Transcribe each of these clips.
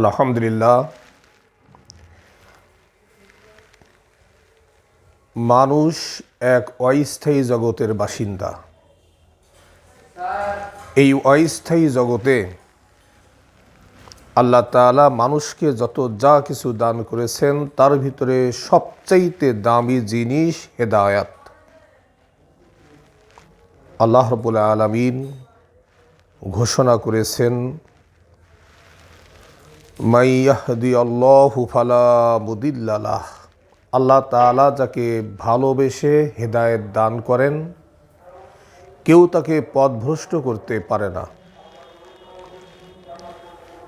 আলহামদুলিল্লাহ। মানুষ এক অস্থায়ী জগতের বাসিন্দা। এই অস্থায়ী জগতে আল্লাহ তাআলা মানুষকে যত যা কিছু দান করেছেন, তার ভিতরে সবচাইতে দামি জিনিস হেদায়াত। আল্লাহ রবুল আলমিন ঘোষণা করেছেন মাইয়াহদি আল্লাহু ফালা মুদিল্লালাহ আল্লাহ তাআলা যাকে ভালোবেসে হেদায়েত দান করেন, কেউ তাকে পথভ্রষ্ট করতে পারে না।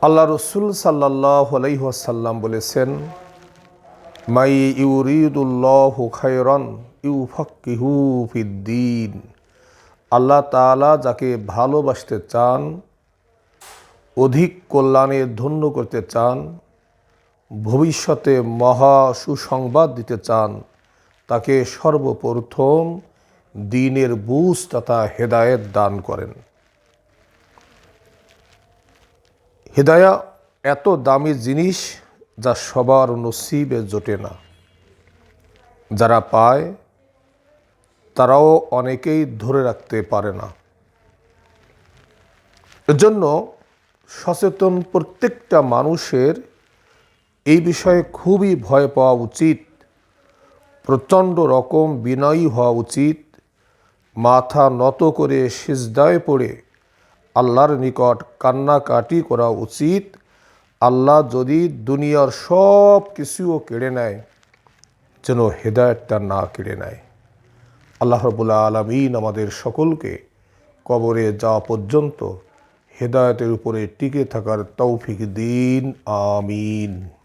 আল্লাহ রসুল সাল্লাহ আলাইহাসাল্লাম বলেছেন মাই ইউরিদুল্লাহ খায়রন ইউ ফকিহু ফিদ্দিন আল্লাহ তাআলা যাকে ভালোবাসতে চান অধিক কল্যাণে ধন্য করতে চান, ভবিষ্যতে মহা সুসংবাদ দিতে চান, তাকে সর্বপ্রথম দিনের বুঝ তথা হেদায়েত দান করেন। হেদায়া এত দামি জিনিস যা সবার নসিবে জোটে না। যারা পায়, তারাও অনেকেই ধরে রাখতে পারে না। এজন্য সচেতন প্রত্যেকটা মানুষের এই বিষয়ে খুবই ভয় পাওয়া উচিত। প্রচণ্ড রকম বিনয়ী হওয়া উচিত। মাথা নত করে সিজদায় পড়ে আল্লাহর নিকট কান্নাকাটি করা উচিত। আল্লাহ যদি দুনিয়ার সব কিছুও কেড়ে নেয়, যেন হেদায়তটা না কেড়ে নেয়। আল্লাহ রবুল্লা আলমিন আমাদের সকলকে কবরে যাওয়া পর্যন্ত হেদায়তের উপরে টিকে থাকার তৌফিক দিন আমিন।